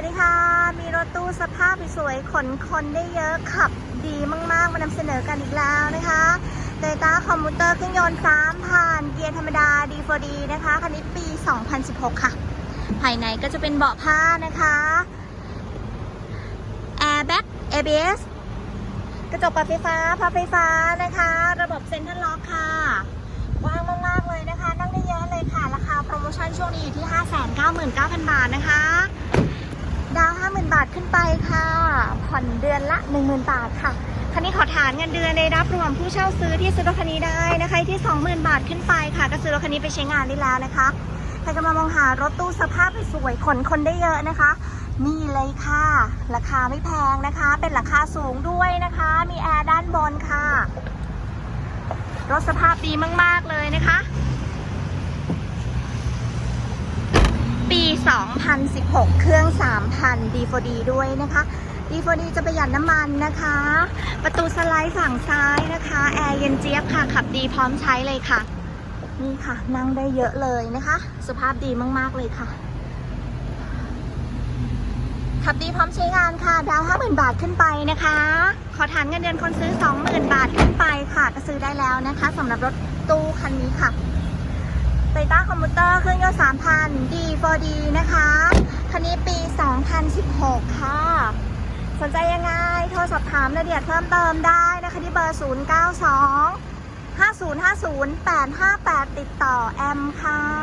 วัสดีค่ะ มีรถตู้สภาพสวยขนคนได้เยอะขับดีมาก ๆ มานำเสนอกันอีกแล้วนะคะเตต้าคอมมูเตอร์เครื่องยนต์3,000เกียร์ธรรมดา D4D นะคะ คันนี้ปี 2016 ค่ะ ภายในก็จะเป็นเบาะผ้านะคะ Airbag ABS กระจกปรับไฟฟ้าพับไฟฟ้านะคะ ระบบเซ็นทรัลล็อกค่ะว้างมาก ๆ เลยนะคะ นั่งได้เยอะเลยค่ะ ราคาโปรโมชั่นช่วงนี้อยู่ที่ 599,900 บาทนะคะ ดาว50,000บาทขึ้นไปค่ะ ผ่อนเดือนละ10,000บาทค่ะ คันนี้ขอฐานเงินเดือนในรับรวมผู้เช่าซื้อที่ซื้อรถคันนี้ได้นะคะ ที่20,000บาทขึ้นไปค่ะ ก็ซื้อรถคันนี้ไปใช้งานได้แล้วนะคะ ใครกำลังมองหารถตู้สภาพสวยขนคนได้เยอะนะคะนี่เลยค่ะ ราคาไม่แพงนะคะ เป็นราคาสูงด้วยนะคะ มีแอร์ด้านบนค่ะ รถสภาพดีมาก ๆ เลยนะคะ ปี 2016 เครื่อง 3,000 D4D ด้วยนะคะ D4D จะประหยัดน้ำมันนะคะ ประตูสไลด์ฝั่งซ้ายนะคะ แอร์เย็นเจี๊ยบค่ะ ขับดีพร้อมใช้เลยค่ะ นี่ค่ะ นั่งได้เยอะเลยนะคะ สภาพดีมากๆเลยค่ะ ขับดีพร้อมใช้งานค่ะ ดาว 50,000 บาทขึ้นไปนะคะ ขอฐานเงินเดือนคนซื้อ 20,000 บาทขึ้นไปค่ะ ก็ซื้อได้แล้วนะคะสำหรับรถตู้คันนี้ค่ะ โตโยต้าคอมพิวเตอร์เครื่องยนต์3,000 D4D นะคะ คันนี้ปี 2016 ค่ะ สนใจยังไง โทรสอบถามรายละเอียดเพิ่มเติมได้นะคะที่เบอร์ 092 5050 858 ติดต่อแอมค่ะ